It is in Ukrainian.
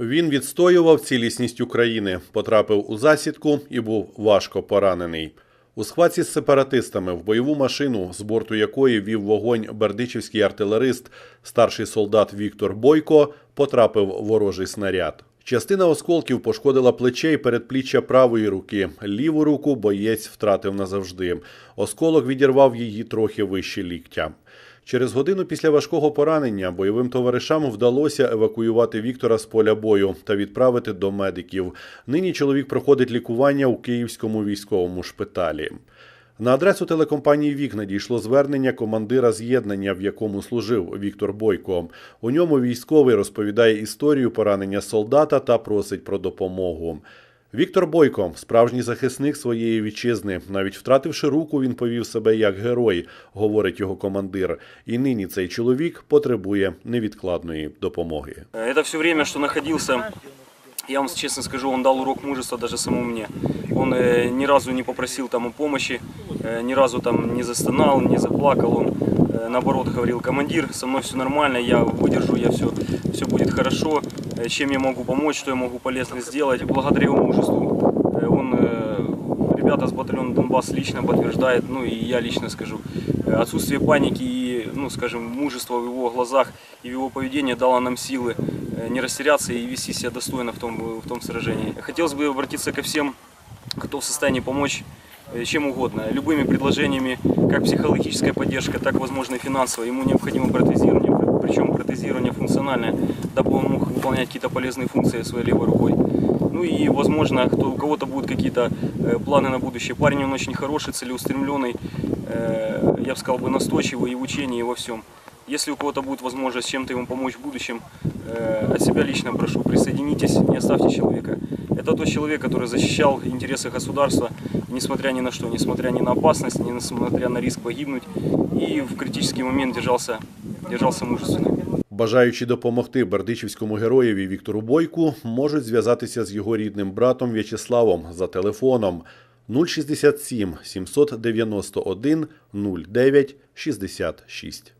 Він відстоював цілісність України, потрапив у засідку і був важко поранений. У схватці з сепаратистами в бойову машину, з борту якої вів вогонь бердичівський артилерист, старший солдат Віктор Бойко, потрапив ворожий снаряд. Частина осколків пошкодила плече і передпліччя правої руки. Ліву руку боєць втратив назавжди. Осколок відірвав її трохи вище ліктя. Через годину після важкого поранення бойовим товаришам вдалося евакуювати Віктора з поля бою та відправити до медиків. Нині чоловік проходить лікування у Київському військовому шпиталі. На адресу телекомпанії Вік надійшло звернення командира з'єднання, в якому служив Віктор Бойко. У ньому військовий розповідає історію поранення солдата та просить про допомогу. Віктор Бойко, справжній захисник своєї вітчизни. Навіть втративши руку, він повів себе як герой, говорить його командир. І нині цей чоловік потребує невідкладної допомоги. Это все время, что находился, я вам честно скажу, он дал урок мужества даже самому мне. Он э, ни разу не попросил там о помощи, э, ни разу там не застонал, не заплакал. Он э, наоборот говорил, командир, со мной все нормально, я выдержу, я все, все будет хорошо. Э, чем я могу помочь, что я могу полезно сделать. Благодаря его мужеству э, он, э, ребята с батальона Донбасс лично подтверждает, ну и я лично скажу, отсутствие паники и, ну скажем, мужества в его глазах и в его поведении дало нам силы не растеряться и вести себя достойно в том, в том сражении. Хотелось бы обратиться ко всем, кто в состоянии помочь чем угодно, любыми предложениями, как психологическая поддержка, так, возможно, и финансовая. Ему необходимо протезирование, причем протезирование функциональное, дабы он мог выполнять какие-то полезные функции своей левой рукой. Ну и, возможно, кто, у кого-то будут какие-то э, планы на будущее. Парень он очень хороший, целеустремленный, э, я бы сказал бы настойчивый и в учении, и во всем. Если у кого-то будет возможность чем-то ему помочь в будущем, э, от себя лично прошу, присоединитесь, не оставьте человека. Это тот человек, который защищал интересы государства, несмотря ни на что, несмотря ни на опасность, несмотря на риск погибнуть, и в критический момент держался, держался мужественно. Бажаючи допомогти бердичівському героєві Віктору Бойку, можуть зв'язатися з його рідним братом В'ячеславом за телефоном 067 791 09 66.